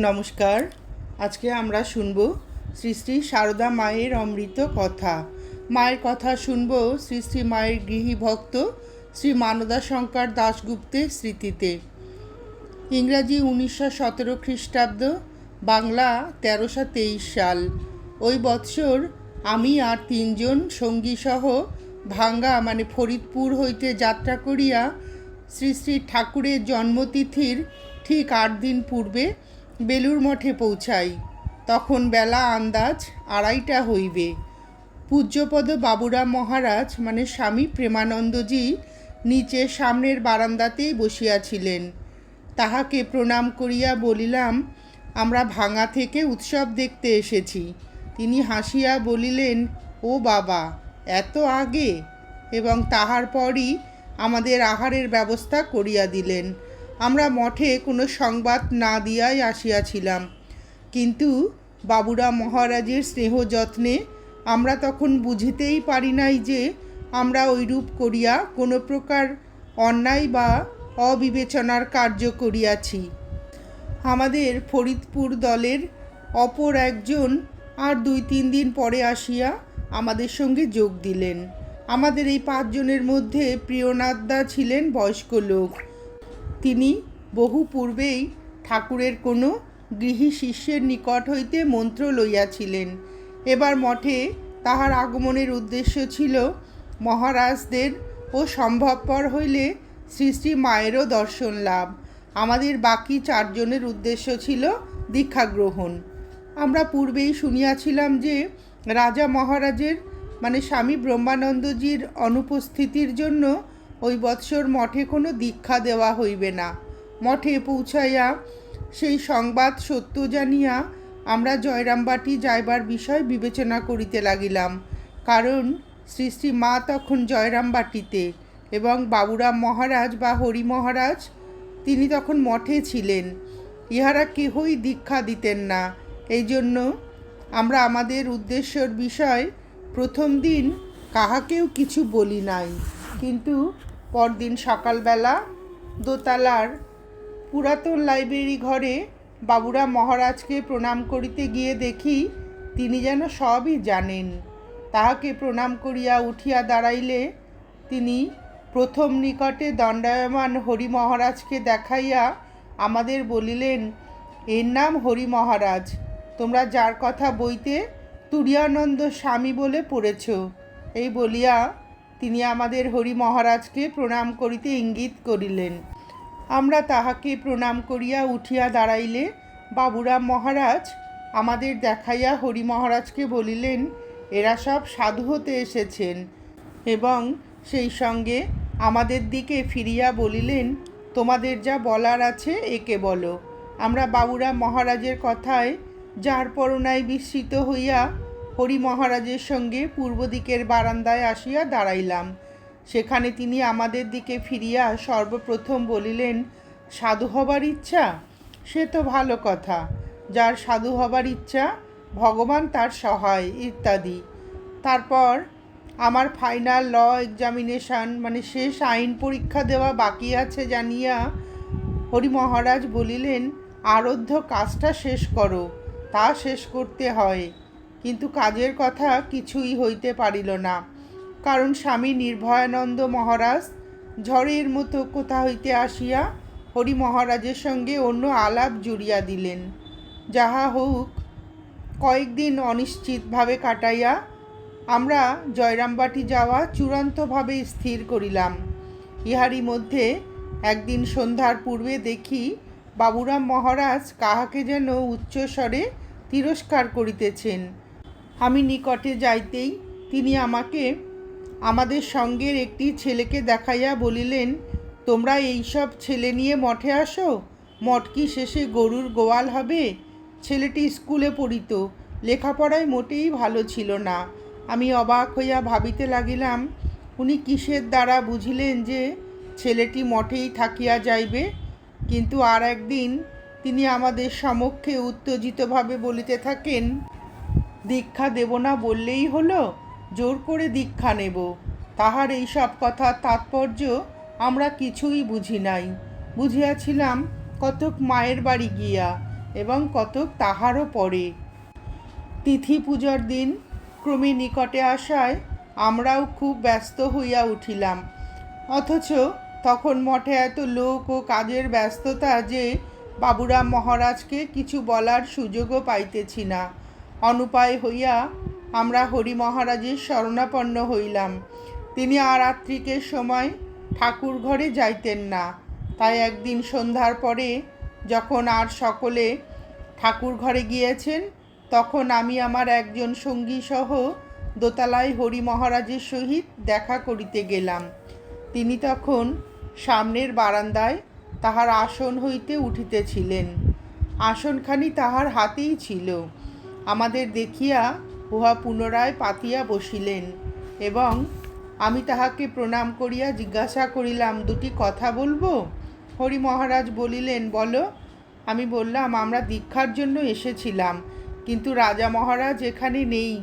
নমস্কার। আজকে আমরা শুনব শ্রী শ্রী সারদা মায়ের অমৃত কথা। মায়ের কথা শুনব শ্রী শ্রী মায়ের গৃহী ভক্ত শ্রী মানদা শঙ্কর দাশগুপ্তের স্মৃতিতে। ইংরাজি উনিশশো সতেরো খ্রিস্টাব্দ, বাংলা তেরোশো তেইশ সাল। ওই বৎসর আমি আর তিনজন সঙ্গীসহ ভাঙ্গা মানে ফরিদপুর হইতে যাত্রা করিয়া শ্রী শ্রী ঠাকুরের জন্মতিথির ঠিক আট দিন পূর্বে বেলুর মঠে পৌঁছাই। তখন বেলা আন্দাজ আড়াইটা হইবে। পূজ্যপদ বাবুরা মহারাজ মানে স্বামী প্রেমানন্দজি নিচে সামনের বারান্দাতেই বসিয়াছিলেন। তাহাকে প্রণাম করিয়া বলিলাম, আমরা ভাঙা থেকে উৎসব দেখতে এসেছি। তিনি হাসিয়া বলিলেন, ও বাবা, এত আগে? এবং তাহার পরই আমাদের আহারের ব্যবস্থা করিয়া দিলেন। আমরা মঠে কোনো সংবাদ না দিয়াই আসিয়াছিলাম। কিন্তু বাবুরা মহারাজের স্নেহ যত্নে আমরা তখন বুঝিতেই পারি নাই যে আমরা ওইরূপ করিয়া কোনো প্রকার অন্যায় বা অবিবেচনার কার্য করিয়াছি। আমাদের ফরিদপুর দলের অপর একজন আর দুই তিন দিন পরে আসিয়া আমাদের সঙ্গে যোগ দিলেন। আমাদের এই পাঁচজনের মধ্যে প্রিয়নাথদা ছিলেন বয়স্ক লোক। তিনি বহু পূর্বেই ঠাকুরের কোনো গৃহী শিষ্যের নিকট হইতে মন্ত্র লইয়াছিলেন। এবার মঠে তাহার আগমনের উদ্দেশ্য ছিল মহারাজদের ও সম্ভবপর হইলে শ্রী শ্রী মায়েরও দর্শন লাভ। আমাদের বাকি চারজনের উদ্দেশ্য ছিল দীক্ষা গ্রহণ। আমরা পূর্বেই শুনিয়াছিলাম যে রাজা মহারাজের মানে স্বামী ব্রহ্মানন্দজির অনুপস্থিতির জন্য ওই বৎসর মঠে কোনো দীক্ষা দেওয়া হইবে না। মঠে পৌঁছাইয়া সেই সংবাদ সত্য জানিয়া আমরা জয়রামবাটি যাইবার বিষয় বিবেচনা করিতে লাগিলাম। কারণ শ্রী শ্রী মা তখন জয়রামবাটিতে এবং বাবুরাম মহারাজ বা হরি মহারাজ, তিনি তখন মঠে ছিলেন। ইহারা কেহই দীক্ষা দিতেন না। এই জন্য আমরা আমাদের উদ্দেশ্যর বিষয় প্রথম দিন কাহাকেও কিছু বলি নাই। কিন্তু পরদিন সকালবেলা দোতলার পুরাতন লাইব্রেরি ঘরে বাবুরা মহারাজকে প্রণাম করিতে গিয়ে দেখি তিনি যেন সবই জানেন। তাহাকে প্রণাম করিয়া উঠিয়া দাঁড়াইলে তিনি প্রথম নিকটে দণ্ডায়মান হরি মহারাজকে দেখাইয়া আমাদের বলিলেন, এর নাম হরি মহারাজ। তোমরা যার কথা বইতে তুরিয়ানন্দ স্বামী বলে পড়েছ। এই বলিয়া তিনি আমাদের হরি মহারাজকে প্রণাম করিতে ইঙ্গিত করিলেন। আমরা তাহাকে প্রণাম করিয়া উঠিয়া দাঁড়াইলে বাবুরাম মহারাজ আমাদের দেখাইয়া হরি মহারাজকে বলিলেন, এরা সব সাধু হতে এসেছেন। এবং সেই সঙ্গে আমাদের দিকে ফিরিয়া বলিলেন, তোমাদের যা বলার আছে একে বলো। আমরা বাবুরাম মহারাজের কথায় যার পরনায় বিস্মিত হইয়া হরি মহারাজের সঙ্গে পূর্ব দিকের বারান্দায় আসিয়া দাঁড়াইলাম। সেখানে তিনি আমাদের দিকে ফিরিয়া সর্বপ্রথম বলিলেন, সাধু হবার ইচ্ছা? সে তো ভালো কথা। যার সাধু হবার ইচ্ছা, ভগবান তার সহায়, ইত্যাদি। তারপর আমার ফাইনাল ল এক্সামিনেশান মানে শেষ আইন পরীক্ষা দেওয়া বাকি আছে জানিয়া হরি মহারাজ বলিলেন, আরধ্য কাজটা শেষ করো। তা শেষ করতে হয়। কিন্তু কাজের কথা কিছুই হইতে পারিল না। কারণ স্বামী নির্ভয়ানন্দ মহারাজ ঝড়ের মতো কোথা হইতে আসিয়া হরি মহারাজের সঙ্গে অন্য আলাপ জুড়িয়া দিলেন। যাহা হোক, কয়েকদিন অনিশ্চিতভাবে কাটাইয়া আমরা জয়রামবাটি যাওয়া চূড়ান্তভাবে স্থির করিলাম। ইহারই মধ্যে একদিন সন্ধ্যার পূর্বে দেখি বাবুরাম মহারাজ কাহাকে যেন উচ্চস্বরে তিরস্কার করিতেছেন। আমি নিকটে যাইতেই তিনি আমাকে আমাদের সঙ্গের একটি ছেলেকে দেখাইয়া বলিলেন, তোমরা এইসব ছেলে নিয়ে মঠে আসো? মঠ কি শেষে গরুর গোয়াল হবে? ছেলেটি স্কুলে পড়িত, লেখাপড়ায় মোটেই ভালো ছিল না। আমি অবাক হইয়া ভাবিতে লাগিলাম, উনি কিসের দ্বারা বুঝিলেন যে ছেলেটি মঠেই থাকিয়া যাইবে? কিন্তু আর একদিন তিনি আমাদের সমক্ষে উত্তেজিতভাবে বলিতে থাকেন দীক্ষা দেব না বললেই হলো, জোর করে দীক্ষা নেব। তাহার এই সব কথার তাৎপর্য আমরা কিছুই বুঝি নাই। বুঝিয়াছিলাম কতক মায়ের বাড়ি গিয়া এবং কতক তাহারও পরে। তিথি পূজার দিন ক্রমে নিকটে আসায় আমরাও খুব ব্যস্ত হইয়া উঠিলাম। অথচ তখন মঠে এত লোক ও কাজের ব্যস্ততা যে বাবুরাম মহারাজকে কিছু বলার সুযোগও পাইতেছি না। অনুপায় হইয়া আমরা হরি মহারাজের শরণাপন্ন হইলাম। তিনি আর রাত্রিকের সময় ঠাকুর ঘরে যাইতেন না। তাই একদিন সন্ধ্যার পরে যখন আর সকলে ঠাকুর ঘরে গিয়েছেন, তখন আমি আমার একজন সঙ্গী সহ দোতলায় হরি মহারাজের সহিত দেখা করিতে গেলাম। তিনি তখন সামনের বারান্দায় তাহার আসন হইতে উঠিতেছিলেন। আসনখানি তাহার হাতেই ছিল। আমাদের দেখিয়া উহা পুনরায় পাতিয়া বসিলেন এবং আমি তাহাকে প্রণাম করিয়া জিজ্ঞাসা করিলাম, দুটি কথা বলব? হরি মহারাজ বলিলেন, বলো। আমি বললাম, আমরা দীক্ষার জন্য এসেছিলাম, কিন্তু রাজা মহারাজ এখানে নেই।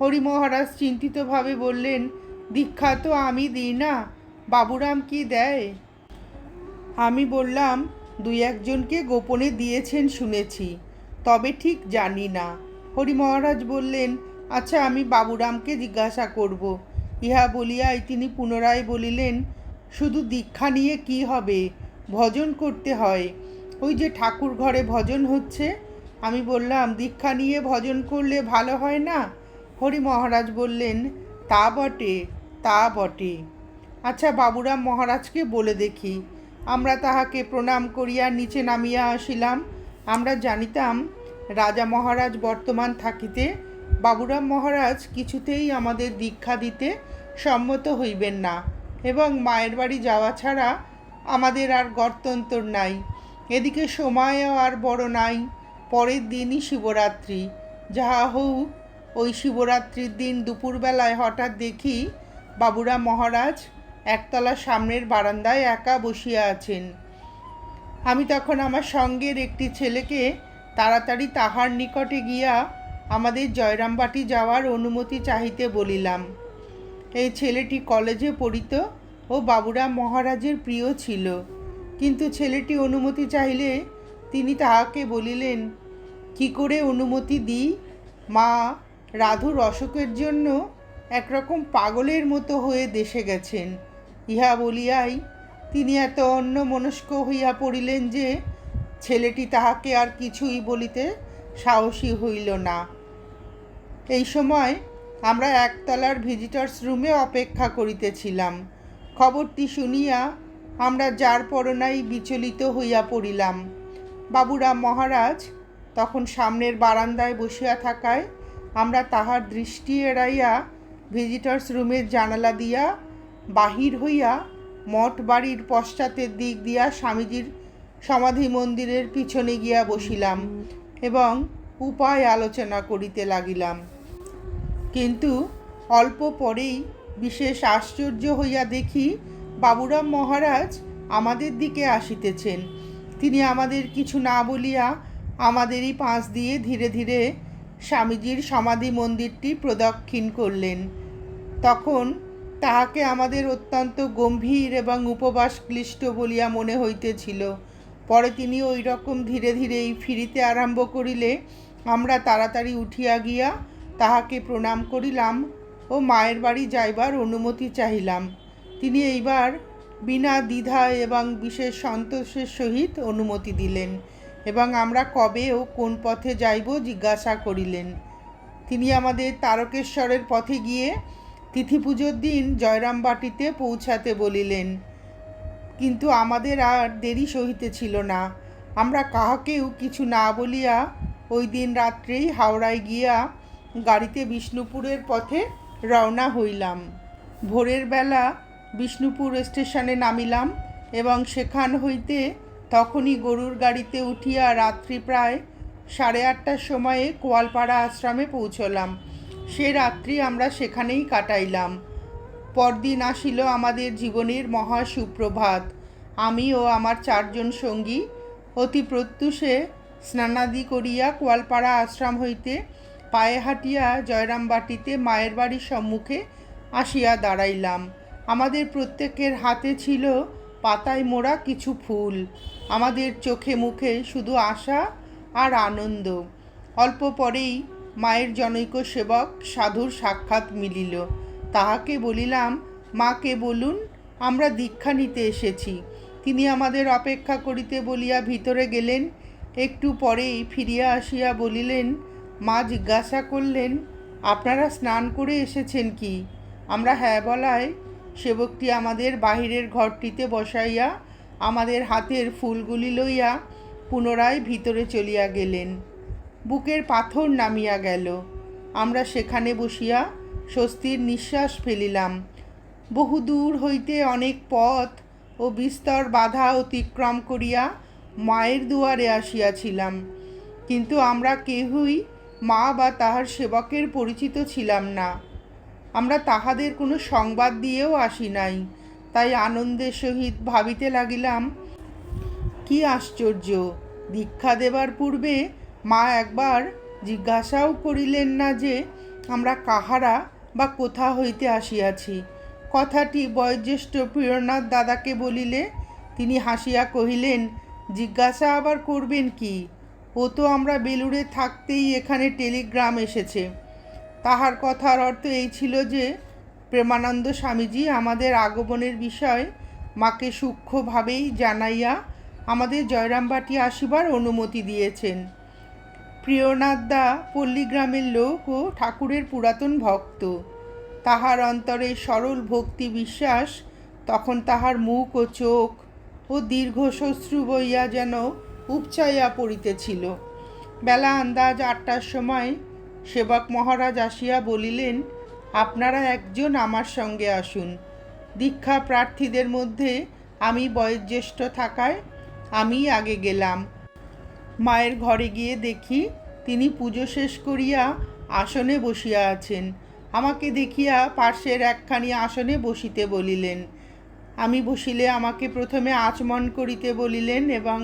হরি মহারাজ চিন্তিতভাবে বললেন, দীক্ষা তো আমি দিই না, বাবুরাম কি দেয়? আমি বললাম, দুই একজনকে গোপনে দিয়েছেন শুনেছি। তবে ঠিক জানি না। হরি মহারাজ বললেন আচ্ছা আমি বাবুরামকে জিজ্ঞাসা করব। ইহা বলিয়াই তিনি পুনরায় বলিলেন, শুধু দীক্ষা নিয়ে কি হবে? ভজন করতে হয়। ওই যে ঠাকুর ঘরে ভজন হচ্ছে, আমি বললাম, দীক্ষা নিয়ে ভজন করলে ভালো হয় না? হরি মহারাজ বললেন, তা বটে তা বটে। আচ্ছা বাবুরাম মহারাজকে বলে দেখি। আমরা তাহাকে প্রণাম করিয়া নিচে নামিয়া আসিলাম। আমরা জানিতাম রাজা মহারাজ বর্তমান থাকিতে, বাবুরাম মহারাজ কিছুতেই আমাদের দীক্ষা দিতে সম্মত হইবেন না এবং মায়ের বাড়ি যাওয়া ছাড়া আমাদের আর গর্তন্তর নাই। এদিকে সময়ও আর বড় নাই। পরের দিনই শিবরাত্রি। যাহা হোক, ওই শিবরাত্রির দিন দুপুরবেলায় হঠাৎ দেখি বাবুরাম মহারাজ একতলা সামনের বারান্দায় একা বসিয়া আছেন। আমি তখন আমার সঙ্গের একটি ছেলেকে তাড়াতাড়ি তাহার নিকটে গিয়া আমাদের জয়রামবাটি যাওয়ার অনুমতি চাহিতে বলিলাম। এই ছেলেটি কলেজে পড়িত ও বাবুরাম মহারাজের প্রিয় ছিল। কিন্তু ছেলেটি অনুমতি চাইলে তিনি তাহাকে বলিলেন, কি করে অনুমতি দিই? মা, রাধুর অসুখের জন্য একরকম পাগলের মতো হয়ে দেশে গেছেন। ইহা বলিয়াই তিনি এত অন্য মনস্ক হইয়া পড়িলেন যে ছেলেটি তাহাকে আর কিছুই বলিতে সাহসী হইল না। এই সময় আমরা একতলার ভিজিটার্স রুমে অপেক্ষা করিতেছিলাম। খবরটি শুনিয়া আমরা যার পরনাই বিচলিত হইয়া পড়িলাম। বাবুরাম মহারাজ তখন সামনের বারান্দায় বসিয়া থাকায় আমরা তাহার দৃষ্টি এড়াইয়া ভিজিটার্স রুমের জানালা দিয়া বাহির হইয়া মঠ বাড়ির পশ্চাতের দিক দিয়া স্বামীজির সমাধি মন্দিরের পিছনে গিয়া বসিলাম এবং উপায় আলোচনা করিতে লাগিলাম। কিন্তু অল্প পরেই বিশেষ আশ্চর্য হইয়া দেখি বাবুরাম মহারাজ আমাদের দিকে আসিতেছেন। তিনি আমাদের কিছু না বলিয়া আমাদেরই পাশ দিয়ে ধীরে ধীরে স্বামীজির সমাধি মন্দিরটি প্রদক্ষিণ করলেন। তখন তাহাকে আমাদের অত্যন্ত গম্ভীর এবং উপবাস ক্লিষ্ট বলিয়া মনে হইতেছিল। পরে তিনি ওই রকম ধীরে ধীরেই ফিরিতে আরম্ভ করিলে, আমরা তাড়াতাড়ি উঠিয়া গিয়া তাহাকে প্রণাম করিলাম ও মায়ের বাড়ি যাইবার অনুমতি চাহিলাম। তিনি এইবার বিনা দ্বিধা এবং বিশেষ সন্তোষের সহিত অনুমতি দিলেন এবং আমরা কবে ও কোন পথে যাইব জিজ্ঞাসা করিলেন। তিনি আমাদের তারকেশ্বরের পথে গিয়ে তিথি পুজোর দিন জয়রামবাটিতে পৌঁছাতে বলিলেন, কিন্তু আমাদের আর দেরি সহিতে ছিল না। আমরা কাহাকেও কিছু না বলিয়া ওই দিন রাত্রেই হাওড়ায় গিয়া গাড়িতে বিষ্ণুপুরের পথে রওনা হইলাম। ভোরের বেলা বিষ্ণুপুর স্টেশনে নামিলাম এবং সেখান হইতে তখনই গরুর গাড়িতে উঠিয়া রাত্রি প্রায় সাড়ে আটটার সময়ে কোয়ালপাড়া আশ্রমে পৌঁছলাম। সে রাত্রি আমরা সেখানেই কাটাইলাম। পরদিন আসিল আমাদের জীবনের মহা সুপ্রভাত। আমি ও আমার চারজন সঙ্গী অতি প্রত্যুষে স্নানাদি করিয়া কোয়ালপাড়া আশ্রম হইতে পায়ে হাঁটিয়া জয়রামবাটিতে মায়ের বাড়ির সম্মুখে আসিয়া দাঁড়াইলাম। আমাদের প্রত্যেকের হাতে ছিল পাতায় মোড়া কিছু ফুল। আমাদের চোখে মুখে শুধু আশা আর আনন্দ। অল্প পরেই মায়ের জনৈক সেবক সাধুর সাক্ষাৎ মিলিল। তাহাকে বলিলাম মাকে বলুন, আমরা দীক্ষা নিতে এসেছি। তিনি আমাদের অপেক্ষা করিতে বলিয়া ভিতরে গেলেন। একটু পরেই ফিরিয়া আসিয়া বলিলেন, মা জিজ্ঞাসা করলেন, আপনারা স্নান করে এসেছেন কি? আমরা হ্যাঁ বলায় সেবকটি আমাদের বাহিরের ঘরটিতে বসাইয়া আমাদের হাতের ফুলগুলি লইয়া পুনরায় ভিতরে চলিয়া গেলেন। বুকের পাথর নামিয়া গেল। আমরা সেখানে বসিয়া স্বস্তির নিঃশ্বাস ফেলিলাম। বহুদূর হইতে অনেক পথ ও বিস্তর বাধা অতিক্রম করিয়া মায়ের দুয়ারে আসিয়াছিলাম। কিন্তু আমরা কেহই মা বা তাহার সেবকের পরিচিত ছিলাম না। আমরা তাহাদের কোনো সংবাদ দিয়েও আসি নাই। তাই আনন্দের সহিত ভাবিতে লাগিলাম, কি আশ্চর্য, দীক্ষা দেবার পূর্বে মা একবার জিজ্ঞাসাও করিলেন না যে আমরা কাহারা বা কোথা হইতে আসিয়াছি। কথাটি বয়োজ্যেষ্ঠ প্রিয়নাথ দাদাকে বলিলে, তিনি হাসিয়া কহিলেন, জিজ্ঞাসা আবার করবেন কি? ও তো আমরা বেলুড়ে থাকতেই এখানে টেলিগ্রাম এসেছে। তাহার কথার অর্থ এই ছিল যে, প্রেমানন্দ স্বামীজি আমাদের আগমনের বিষয় মাকে সূক্ষ্মভাবেই জানাইয়া আমাদের জয়রামবাটি আসিবার অনুমতি দিয়েছেন। প্রিয়নাথ দা পল্লীগ্রামের লোক ও ঠাকুরের পুরাতন ভক্ত। তাহার অন্তরে সরল ভক্তি বিশ্বাস, তখন তাহার মুখ ও চোখ ও দীর্ঘ শ্বশ্রু বইয়া যেন উপচাইয়া পড়িতেছিল। বেলা আন্দাজ আটটার সময় সেবক মহারাজ আসিয়া বলিলেন, আপনারা একজন আমার সঙ্গে আসুন। দীক্ষা প্রার্থীদের মধ্যে আমি বয়োজ্যেষ্ঠ থাকায় আমি আগে গেলাম। মায়ের ঘরে গিয়ে দেখি তিনি পুজো শেষ করিয়া আসনে বসিয়া আছেন। আমাকে দেখিয়া পার্শ্বের একখানি আসনে বসিতে বলিলেন। আমি বসিলে আমাকে প্রথমে আচমন করিতে বলিলেন এবং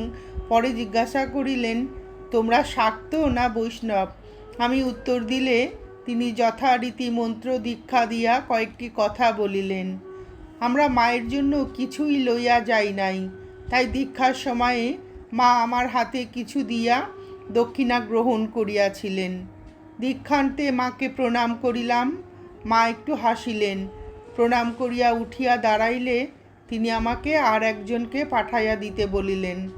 পরে জিজ্ঞাসা করিলেন, তোমরা শাক্ত না বৈষ্ণব? আমি উত্তর দিলে, তিনি যথারীতি মন্ত্র দীক্ষা দিয়া কয়েকটি কথা বলিলেন। আমরা মায়ের জন্য কিছুই লইয়া যাই নাই, তাই দীক্ষার সময়ে মা আমার হাতে কিছু দিয়া দক্ষিণা গ্রহণ করিয়াছিলেন। দীক্ষান্তে মাকে প্রণাম করিলাম। মা একটু হাসিলেন। প্রণাম করিয়া উঠিয়া দাঁড়াইলে তিনি আমাকে আর একজনকে পাঠাইয়া দিতে বলিলেন।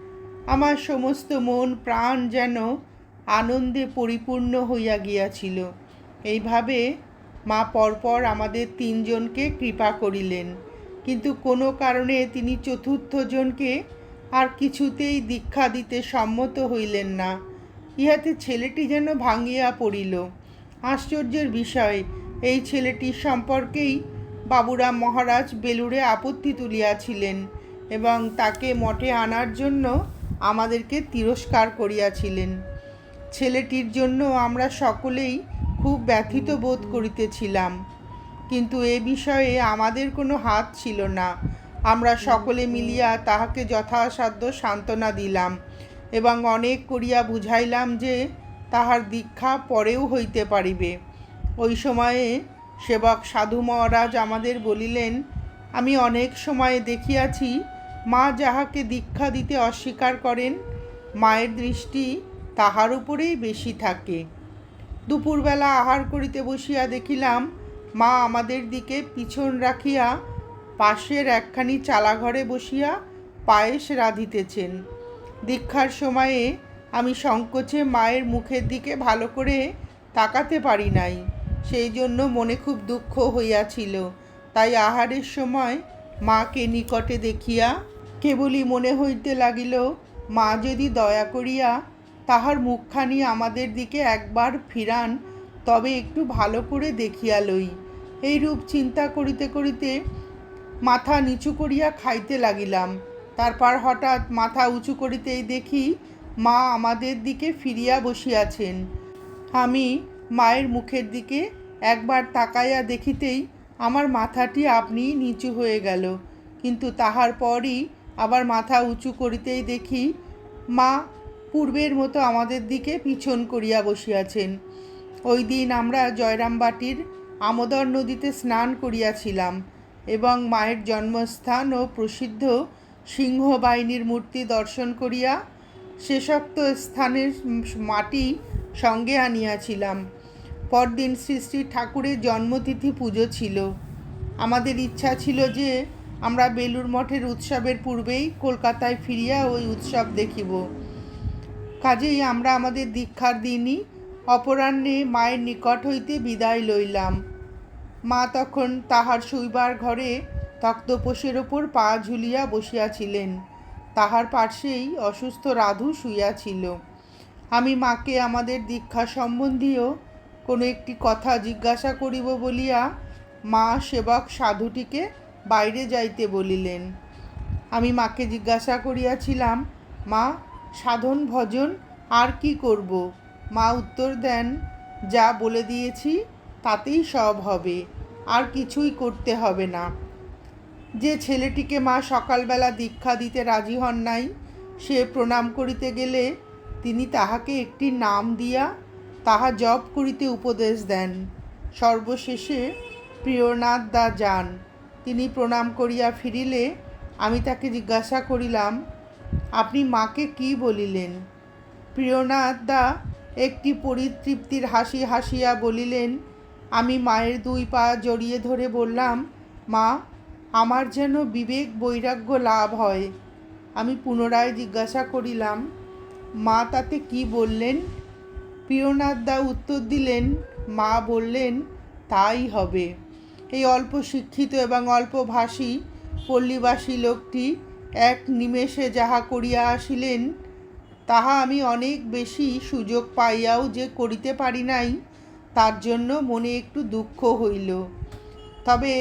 আমার সমস্ত মন, প্রাণ যেন আনন্দে পরিপূর্ণ হইয়া গিয়াছিল। এইভাবে মা পরপর আমাদের তিনজনকে কৃপা করিলেন। কিন্তু কোনো কারণে তিনি চতুর্থজনকে জনকে আর কিছুতেই দীক্ষা দিতে সম্মত হইলেন না। ইহাতে ছেলেটি যেন ভাঙিয়া পড়িল। আশ্চর্যের বিষয়, এই ছেলেটির সম্পর্কেই বাবুরাম মহারাজ বেলুড়ে আপত্তি তুলিয়াছিলেন এবং তাকে মঠে আনার জন্য আমাদেরকে তিরস্কার করিয়াছিলেন। ছেলেটির জন্য আমরা সকলেই খুব ব্যথিত বোধ করিতেছিলাম, কিন্তু এ বিষয়ে আমাদের কোনো হাত ছিল না। আমরা সকলে মিলিয়া তাহাকে যথাসাধ্য সান্ত্বনা দিলাম এবং অনেক করিয়া বুঝাইলাম যে তাহার দীক্ষা পরেও হইতে পারিবে। ওই সময়ে সেবক সাধু মহারাজ আমাদের বলিলেন, আমি অনেক সময়ে দেখিয়াছি মা যাহাকে দীক্ষা দিতে অস্বীকার করেন, মায়ের দৃষ্টি তাহার উপরেই বেশি থাকে। দুপুরবেলা আহার করিতে বসিয়া দেখিলাম মা আমাদের দিকে পিছন রাখিয়া পাশের একখানি চালাঘরে বসিয়া পায়েস রাঁধিতেছেন। দীক্ষার সময়ে আমি সংকোচে মায়ের মুখের দিকে ভালো করে তাকাতে পারি নাই। সেই জন্য মনে খুব দুঃখ হইয়াছিল। তাই আহারের সময় মাকে নিকটে দেখিয়া কেবলই মনে হইতে লাগিল, মা যদি দয়া করিয়া তাহার মুখখানি আমাদের দিকে একবার ফিরান, তবে একটু ভালো করে দেখিয়া লই। এইরূপ চিন্তা করিতে করিতে মাথা নিচু করিয়া খাইতে লাগিলাম। তারপর হঠাৎ মাথা উঁচু করিতেই দেখি মা আমাদের দিকে ফিরিয়া বসিয়াছেন। আমি মায়ের মুখের দিকে একবার তাকাইয়া দেখিতেই আমার মাথাটি আপনি নিচু হয়ে গেল। কিন্তু তাহার পরই আবার মাথা উঁচু করিতেই দেখি মা পূর্বের মতো আমাদের দিকে পিছন করিয়া বসিয়াছেন। ওই দিন আমরা জয়রামবাটির আমোদর নদীতে স্নান করিয়াছিলাম। এবং মায়ের জন্মস্থান ও প্রসিদ্ধ সিংহ বাহিনীর মূর্তি দর্শন করিয়া শেষোক্ত স্থানের মাটি সঙ্গে আনিয়াছিলাম। পরদিন শ্রী শ্রী ঠাকুরের জন্মতিথি পুজো ছিল। আমাদের ইচ্ছা ছিল যে আমরা বেলুর মঠের উৎসবের পূর্বেই কলকাতায় ফিরিয়া ওই উৎসব দেখিব। কাজেই আমরা আমাদের দীক্ষার দিনই অপরাহ্নে মায়ের নিকট হইতে বিদায় লইলাম। মা তখন তাহার শুইবার ঘরে তক্তপোষের ওপর পা ঝুলিয়া বসিয়াছিলেন। তাহার পার্শ্বেই অসুস্থ রাধু শুইয়াছিল। আমি মাকে আমাদের দীক্ষা সম্বন্ধীয় কোনো একটি কথা জিজ্ঞাসা করিব বলিয়া মা সেবক সাধুটিকে বাইরে যাইতে বলিলেন। আমি মাকে জিজ্ঞাসা করিয়াছিলাম, মা, সাধন ভজন আর কি করব? মা উত্তর দেন, যা বলে দিয়েছি তাতেই সব হবে, আর কিছুই করতে হবে না। যে ছেলেটিকে মা সকালবেলা দীক্ষা দিতে রাজি হন নাই, সে প্রণাম করিতে গেলে তিনি তাহাকে একটি নাম দিয়া তাহা জপ করিতে উপদেশ দেন। সর্বশেষে প্রিয়নাথ দা যান। তিনি প্রণাম করিয়া ফিরিলে আমি তাকে জিজ্ঞাসা করিলাম, আপনি মাকে কি বলিলেন? প্রিয়নাথ দা একটি পরিতৃপ্তির হাসি হাসিয়া বলিলেন আমি মায়ের দুই পা জড়িয়ে ধরে বললাম, মা, আমার যেন বিবেক বৈরাগ্য লাভ হয়। আমি পুনরায় জিজ্ঞাসা করিলাম, মা তাতে কি বললেন? প্রিয়নাথ দা উত্তর দিলেন, মা বললেন, তাই হবে। এই অল্প শিক্ষিত এবং অল্প ভাষী পল্লীবাসী লোকটি এক নিমেষে যাহা করিয়া আসিলেন, তাহা আমি অনেক বেশি সুযোগ পাইয়াও যে করিতে পারি নাই তার জন্য মনে একটু দুঃখ হইল। তবে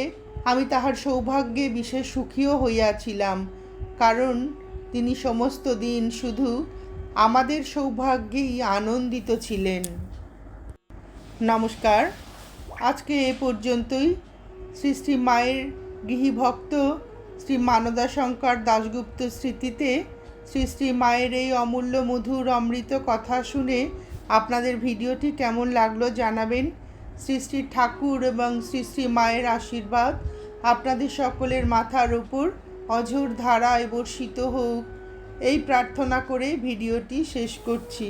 আমি তাহার সৌভাগ্যে বিশেষ সুখীও হইয়াছিলাম, কারণ তিনি সমস্ত দিন শুধু আমাদের সৌভাগ্যেই আনন্দিত ছিলেন। নমস্কার। আজকে এ পর্যন্তই। শ্রী শ্রী মায়ের গৃহীভক্ত শ্রী মানদা শঙ্কর দাশগুপ্ত স্মৃতিতে শ্রী শ্রী মায়ের এই অমূল্য মধুর অমৃত কথা শুনে আপনাদের ভিডিওটি কেমন লাগল জানাবেন। শ্রী শ্রী ঠাকুর এবং শ্রী শ্রী মায়ের আশীর্বাদ আপনাদের সকলের মাথার ওপর অঝোর ধারায় বর্ষিত হোক। এই প্রার্থনা করে ভিডিওটি শেষ করছি।